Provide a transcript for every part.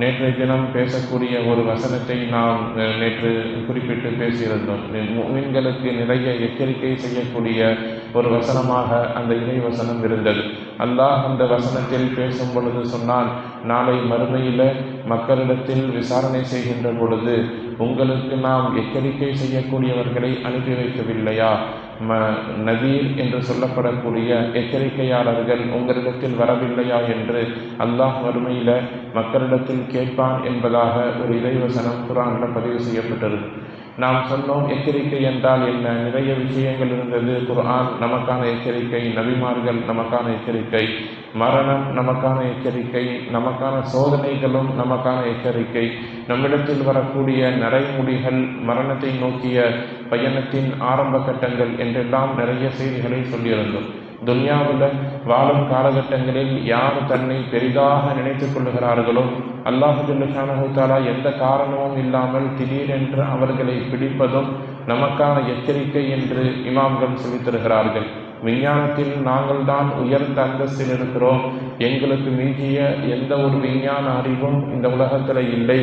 நேற்றைய தினம் பேசக்கூடிய ஒரு வசனத்தை நாம் நேற்று குறிப்பிட்டு பேசியிருந்தோம். மீன்களுக்கு நிறைய எச்சரிக்கை செய்யக்கூடிய ஒரு வசனமாக அந்த இறை வசனம் இருந்தது. அல்லாஹ் அந்த வசனத்தில் பேசும் பொழுது சொன்னான் நாளை மறுமையில் மக்களிடத்தில் விசாரணை செய்கின்ற பொழுது உங்களுக்கு நாம் எச்சரிக்கை செய்யக்கூடியவர்களை அனுப்பி வைக்கவில்லையா? ம நதீர் என்று சொல்லப்படக்கூடிய எச்சரிக்கையாளர்கள் உங்களிடத்தில் வரவில்லையா என்று அல்லாஹ் வறுமையில் மக்களிடத்தில் கேட்பான் என்பதாக ஒரு இறைவசனம் குரானில் பதிவு செய்யப்பட்டது. நாம் சொன்னோம் எச்சரிக்கை என்றால் என்ன? நிறைய விஷயங்கள் இருந்தது. குர்ஆன் நமக்கான எச்சரிக்கை நபிமார்கள் நமக்கான எச்சரிக்கை. மரணம் நமக்கான எச்சரிக்கை நமக்கான சோதனைகளும் நமக்கான எச்சரிக்கை. நம்மிடத்தில் வரக்கூடிய நடைமுடிகள் மரணத்தை நோக்கிய பயணத்தின் ஆரம்ப கட்டங்கள் என்றெல்லாம் நிறைய செய்திகளை சொல்லியிருந்தோம். துன்யாவில் வாழும் காலகட்டங்களில் யார் தன்னை பெரிதாக நினைத்துக் கொள்ளுகிறார்களோ அல்லாஹு ஜல்லுஷானஹுத்தாலா எந்த காரணமும் இல்லாமல் திடீரென்று அவர்களை பிடிப்பதும் நமக்கான எச்சரிக்கை என்று இமாம்கள் சொல்லித்தருகிறார்கள் விஞ்ஞானத்தில் நாங்கள் தான் உயர்ந்த அந்தஸ்தில் இருக்கிறோம். எங்களுக்கு மீதிய எந்த ஒரு விஞ்ஞான அறிவும் இந்த உலகத்தில் இல்லை.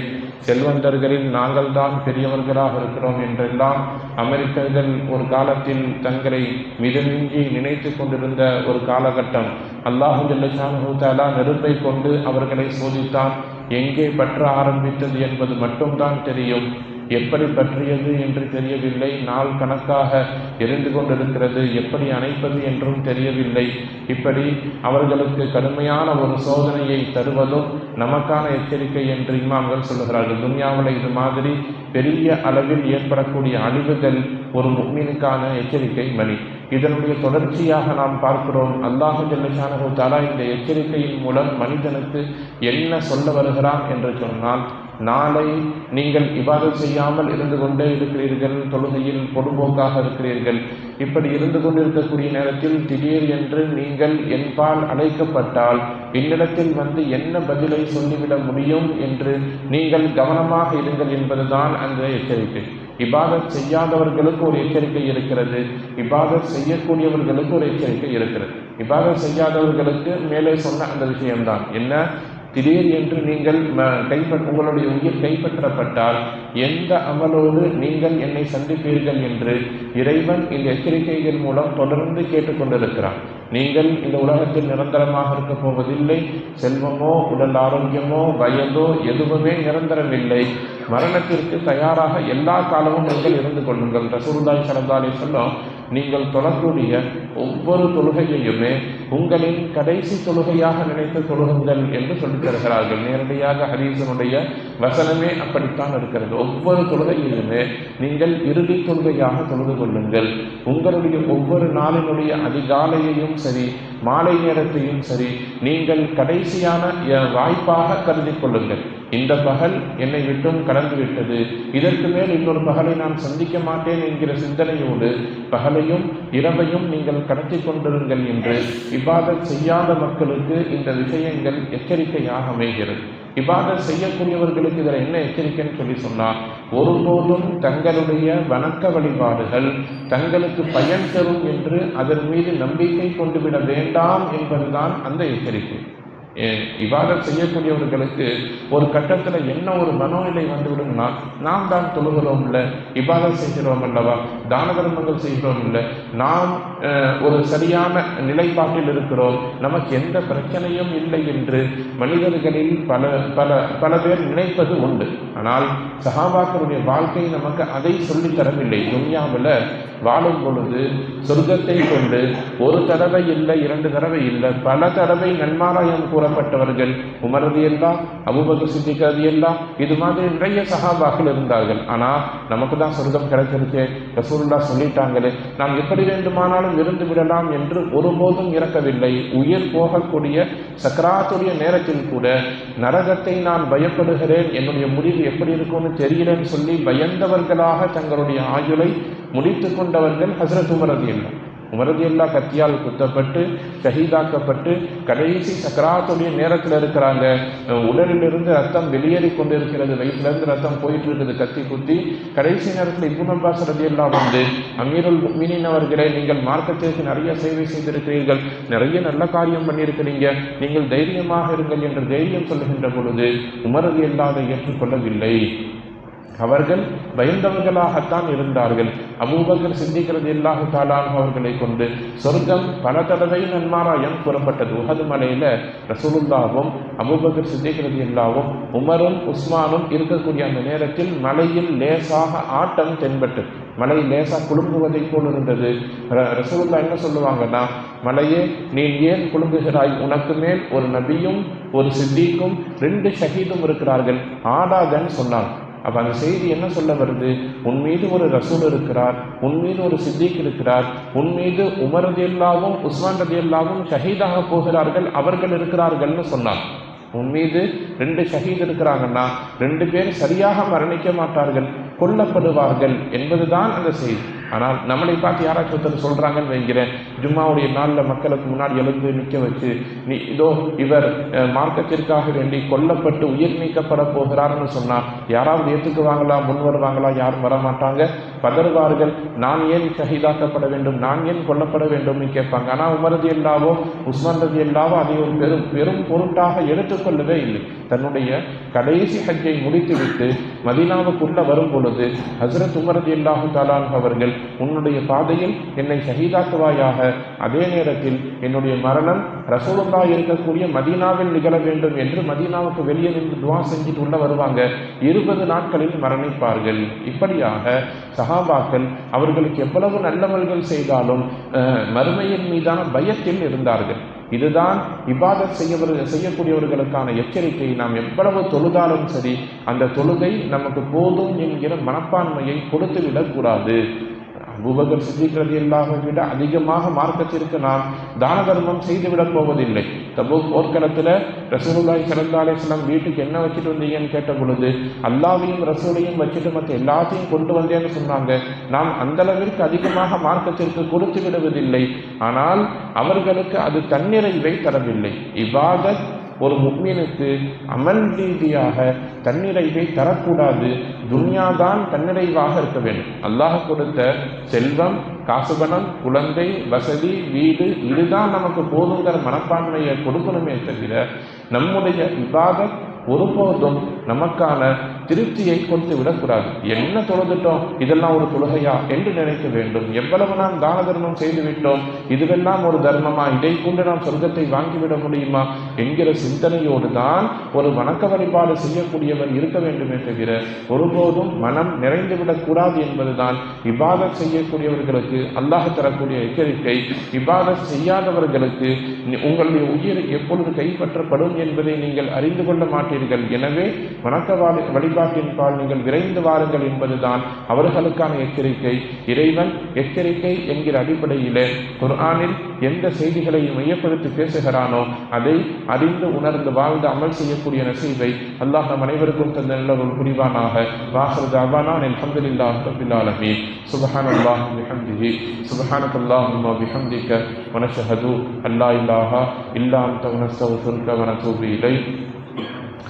செல்வந்தர்களில் நாங்கள் தான் பெரியவர்களாக இருக்கிறோம் என்றெல்லாம் அமெரிக்கர்கள் ஒரு காலத்தில் தங்களை மிதமிஞ்சி நினைத்து கொண்டிருந்த ஒரு காலகட்டம். அல்லாஹு ஜல்லஷானு நெருப்பை கொண்டு அவர்களை சோதித்தான். எங்கே பற்ற ஆரம்பித்தது என்பது மட்டும்தான் தெரியும். எப்படி பற்றியது என்று தெரியவில்லை. நாள் கணக்காக எரிந்து கொண்டிருக்கிறது. எப்படி அணைப்பது என்றும் தெரியவில்லை. இப்படி அவர்களுக்கு கடுமையான ஒரு சோதனையை தருவதும் நமக்கான எச்சரிக்கை என்று இமாம்கள் சொல்லுகிறார்கள். துன்யாவில் இது மாதிரி பெரிய அளவில் ஏற்படக்கூடிய அழிவுகள் ஒரு முக்மீனுக்கான எச்சரிக்கை மணி. இதனுடைய தொடர்ச்சியாக நாம் பார்க்கிறோம். அல்லாஹு ஜல்லஷானஹு தாலா இந்த எச்சரிக்கையின் மூலம் மனிதனுக்கு என்ன சொல்ல வருகிறான் என்று சொன்னால் நாளை நீங்கள் இவ்வாறு செய்யாமல் இருந்து கொண்டே இருக்கிறீர்கள் தொழுகையில் பொடுபோக்காக இருக்கிறீர்கள். இப்படி இருந்து கொண்டிருக்கக்கூடிய நேரத்தில் திடீர் என்று நீங்கள் என்பால் அழைக்கப்பட்டால் என்னிடத்தில் வந்து என்ன பதிலை சொல்லிவிட முடியும் என்று நீங்கள் கவனமாக இருங்கள் என்பதுதான் அந்த எச்சரிக்கை. இபாதத் செய்யாதவர்களுக்கு ஒரு எச்சரிக்கை இருக்கிறது. இபாதத் செய்யக்கூடியவர்களுக்கு ஒரு எச்சரிக்கை இருக்கிறது. இபாதத் செய்யாதவர்களுக்கு மேலே சொன்ன அந்த விஷயம்தான். என்ன? திடீர் என்று நீங்கள் கைப்பற்ற உங்களுடைய உயிர் கைப்பற்றப்பட்டால் எந்த அமலோடு நீங்கள் என்னை சந்திப்பீர்கள் என்று இறைவன் இந்த எச்சரிக்கைகள் மூலம் தொடர்ந்து கேட்டுக்கொண்டிருக்கிறான். நீங்கள் இந்த உலகத்தில் நிரந்தரமாக இருக்க போவதில்லை. செல்வமோ உடல் ஆரோக்கியமோ வயதோ எதுவுமே நிரந்தரமில்லை. மரணத்திற்கு தயாராக எல்லா காலமும் நீங்கள் இருந்து கொள்ளுங்கள். ரசூருல்லாய் சரந்தாலே சொல்லும் நீங்கள் தொழக்கூடிய ஒவ்வொரு தொழுகையையுமே உங்களின் கடைசி தொழுகையாக நினைத்து தொழுகுங்கள் என்று சொல்லி தருகிறார்கள். நேரடியாக ஹரீசனுடைய வசனமே அப்படித்தான் இருக்கிறது. ஒவ்வொரு தொழுகையிலுமே நீங்கள் இறுதி தொழுகையாக தொழுது கொள்ளுங்கள். உங்களுடைய ஒவ்வொரு நாளினுடைய அதிகாலையையும் சரி மாலை நேரத்தையும் சரி நீங்கள் கடைசியான வாய்ப்பாக கருதி கொள்ளுங்கள். இந்த பகல் என்னை விட்டும் கடந்து விட்டது இதற்கு மேல் இன்னொரு பகலை நான் சந்திக்க மாட்டேன் என்கிற சிந்தனையோடு பகலையும் இரவையும் நீங்கள் கடத்தி கொண்டிருங்கள் என்று இபாதத் செய்யாத மக்களுக்கு இந்த விஷயங்கள் எச்சரிக்கையாக அமைகிறது. இபாதத் செய்யக்கூடியவர்களுக்கு இதில் என்ன எச்சரிக்கைன்னு சொல்லி சொன்னால் ஒருபோதும் தங்களுடைய வணக்க வழிபாடுகள் தங்களுக்கு பயன் தரும் என்று அதன் மீது நம்பிக்கை கொண்டுவிட வேண்டாம் என்பதுதான் அந்த எச்சரிக்கை. இவாதம் செய்யக்கூடியவர்களுக்கு ஒரு கட்டத்தில் என்ன ஒரு மனோநிலை வந்துவிடும்னா நாம் தான் தொழுகிறோம் இல்லை இபாதம் செய்கிறோம் அல்லவா? தான தர்மங்கள் செய்கிறோம் இல்லை நாம் ஒரு சரியான நிலைப்பாட்டில் இருக்கிறோம். நமக்கு எந்த பிரச்சனையும் இல்லை என்று மனிதர்களில் பல பல பல பேர் நினைப்பது உண்டு. ஆனால் சகாபாக்களுடைய வாழ்க்கை நமக்கு அதை சொல்லித்தரவில்லை துன்யாவில் வாழும் பொழுது சொர்க்கத்தை கொண்டு ஒரு தடவை இல்லை இரண்டு தடவை இல்லை பல தடவை நன்மாராயம் கூறப்பட்டவர்கள் உமரது எல்லாம் அபுபது சித்திக்கிறது எல்லாம் இது மாதிரி நிறைய சகாபாக்கள் இருந்தார்கள். ஆனால் நமக்கு தான் சொர்க்கம் கிடைச்சிருக்கு ரசூல்லா சொல்லிட்டாங்களே நாம் எப்படி வேண்டுமானாலும் இருந்து விடலாம் என்று ஒருபோதும் இறக்கவில்லை. உயிர் போகக்கூடிய சக்கராத்துடைய நேரத்தில் கூட நரகத்தை நான் பயப்படுகிறேன். என்னுடைய முடிவு எப்படி இருக்கும்னு தெரியலன்னு சொல்லி பயந்தவர்களாக தங்களுடைய ஆயுளை முடித்து கொண்டவர்கள் ஹசரத் உமரது இல்லை உமரதி கத்தியால் குத்தப்பட்டு ஷஹீதாக்கப்பட்டு கடைசி சக்கராத்துடைய நேரத்தில் இருக்கிறாங்க. உடலிலிருந்து ரத்தம் வெளியேறி கொண்டு இருக்கிறது வயிற்றிலிருந்து ரத்தம் போயிட்டு இருக்குது கத்தி குத்தி. கடைசி நேரத்தில் இபுன் அப்பாஸ் ரதி வந்து அமீருல் மீனின் அவர்களே நீங்கள் மார்க்கத்திற்கு நிறைய சேவை செய்திருக்கிறீர்கள். நிறைய நல்ல காரியம் பண்ணியிருக்கிறீங்க. நீங்கள் தைரியமாக இருங்கள் என்று தைரியம் சொல்லுகின்ற பொழுது உமரதி ஏற்றுக்கொள்ளவில்லை. அவர்கள் பயந்தவர்களாகத்தான் இருந்தார்கள். அபூபக்கர் சிந்திக்கிறது இல்லாஹு தாலான் அவர்களை கொண்டு சொர்க்கம் பல தடவை நன்மாராயம் கூறப்பட்டது உகது மலையில ரசூலுல்லாவும் அபூபக்கர் சிந்திக்கிறது இல்லாவும் உமரும் உஸ்மானும் இருக்கக்கூடிய அந்த நேரத்தில் மலையில் லேசாக ஆட்டம் தென்பட்டது மலை லேசாக குலுங்குவதை போல் இருந்தது. ர- ரசூலுல்லா என்ன சொல்லுவாங்கன்னா மலையே நீ ஏன் குலுங்குகிறாய்? உனக்கு மேல் ஒரு நபியும் ஒரு சித்திக்கும் ரெண்டு ஷஹீதும் இருக்கிறார்கள். ஆடாதன்னு சொன்னாங்க. அப்போ அந்த செய்தி என்ன சொல்ல வருது? உன் மீது ஒரு ரசூல் இருக்கிறார் உன் மீது ஒரு சித்திக் இருக்கிறார் உன் மீது உமர் ரதியல்லாவும் உஸ்மான் ரதியல்லாவும் ஷஹீதாக போகிறார்கள் அவர்கள் இருக்கிறார்கள்னு சொன்னான். உன் மீது ரெண்டு ஷஹீத் இருக்கிறாங்கன்னா ரெண்டு பேர் சரியாக மரணிக்க மாட்டார்கள் கொல்லப்படுவார்கள் என்பதுதான் அந்த செய்தி. ஆனால் நம்மளை பார்த்து யாராச்சும் ஒருத்தர் சொல்கிறாங்கன்னு வைக்கிறேன் ஜும்மாவுடைய நாளில் மக்களுக்கு முன்னாடி எழுந்து நிற்க வச்சு நீ இதோ இவர் மார்க்கத்திற்காக வேண்டி கொல்லப்பட்டு உயிர் நீக்கப்பட போகிறார்னு சொன்னால் யாராவது ஏற்றுக்குவாங்களா முன் வருவாங்களா யாரும் வர மாட்டாங்க பதறுவார்கள் நான் ஏன் ஷஹீதாக்கப்பட வேண்டும் நான் ஏன் கொல்லப்பட வேண்டும்னு கேட்பாங்க. ஆனால் உமரது எல்லாவோ உஸ்மான் எல்லாவோ அதை ஒரு பெரும் பெரும் பொருட்டாக எடுத்துக்கொள்ளவே இல்லை. தன்னுடைய கடைசி ஹஜ்ஜை முடித்துவிட்டு மதினாவுக்குள்ளே வரும் பொழுது ஹசரத் உமரது இல்லாஹு தாலான் அவர்கள் உன்னுடைய பாதையில் என்னை ஷஹீதாக்குவாயாக. அதே நேரத்தில் என்னுடைய மரணம் ரசூலுல்லா இருக்கக்கூடிய மதீனாவில் நிகழ வேண்டும் என்று மதீனாவுக்கு வெளியே நின்று துவா செஞ்சுட்டு உள்ள வருவாங்க. இருபது நாட்களில் மரணிப்பார்கள். இப்படியாக சஹாபாக்கள் அவர்களுக்கு எவ்வளவு நல்லவர்கள் செய்தாலும் அஹ், மறுமையின் மீதான பயத்தில் இருந்தார்கள். இதுதான் இபாதத் செய்யவர் செய்யக்கூடியவர்களுக்கான எச்சரிக்கை. நாம் எவ்வளவு தொழுதாலும் சரி அந்த தொழுகை நமக்கு போதும் என்கிற மனப்பான்மையை கொடுத்து விடக்கூடாது சித்திக்கிறது எல்லாமே விட அதிகமாக மார்க்கத்திற்கு நாம் தான தர்மம் செய்துவிடப் போவதில்லை. தபு போர்க்களத்தில் ரசூலுல்லாஹி சிறந்தாலே சிலம் வீட்டுக்கு என்ன வச்சுட்டு வந்தீங்கன்னு கேட்ட பொழுது அல்லாவையும் ரசூலையும் வச்சுட்டு மற்ற எல்லாத்தையும் கொண்டு வந்தேன்னு சொன்னாங்க. நாம் அந்த அளவிற்கு அதிகமாக மார்க்கத்திற்கு கொடுத்து விடுவதில்லை. ஆனால் அவர்களுக்கு அது தன்னிறைவை தரவில்லை. இபாதத் ஒரு முக்மீனுக்கு அமல் ரீதியாக தன்னிறைவை தரக்கூடாது. துன்யாதான் தன்னிறைவாக இருக்க வேண்டும். அல்லாஹ் கொடுத்த செல்வம் காசுபணம் குழந்தை வசதி வீடு இதுதான் நமக்கு போதுங்கிற மனப்பான்மையை கொடுக்கணுமே தவிர நம்முடைய விவாதம் ஒருபோதும் நமக்கான திருப்தியை கொடுத்து விடக்கூடாது. என்ன தொழுதுட்டோம்? இதெல்லாம் ஒரு தொழுகையா? என்று நினைக்க வேண்டும். எவ்வளவு நாம் தான தர்மம் செய்துவிட்டோம் இதுவெல்லாம் ஒரு தர்மமா? இதை கொண்டு நாம் சொர்க்கத்தை வாங்கிவிட முடியுமா? என்கிற சிந்தனையோடு தான் ஒரு வணக்க வழிபாடு செய்யக்கூடியவர் இருக்க வேண்டுமே தவிர ஒருபோதும் மனம் நிறைந்து விடக்கூடாது என்பதுதான் இபாதத் செய்யக்கூடியவர்களுக்கு அல்லாஹ் தரக்கூடிய எச்சரிக்கை. இபாதத் செய்யாதவர்களுக்கு உங்களுடைய உயிர் எப்பொழுது கைப்பற்றப்படும் என்பதை நீங்கள் அறிந்து கொள்ள மாட்டீர்கள். எனவே வணக்க வாழி- வழிபாட்டின் பால் நீங்கள் விரைந்து வாருங்கள் என்பதுதான் அவர்களுக்கான எச்சரிக்கை இறைவன் எச்சரிக்கை என்கிற அடிப்படையிலே குர்ஆனில் எந்த செய்திகளை மையப்படுத்தி பேசுகிறானோ அதை அறிந்து உணர்ந்து வாழ்ந்து அமல் செய்யக்கூடிய நசீபை அல்லாஹ் நம் அனைவருக்கும் தந்த நல்ல ஒரு புரிவானாக வாஹர் தாவானான் அல்ஹம்துலில்லாஹ் ரப்பில் ஆலமீன் சுப்ஹானல்லாஹ் பிஹம்திஹி சுப்ஹானக اللهم وبحمدك ونشهد أن لا إله إلا أنت ونستغفرك ونتوب إليك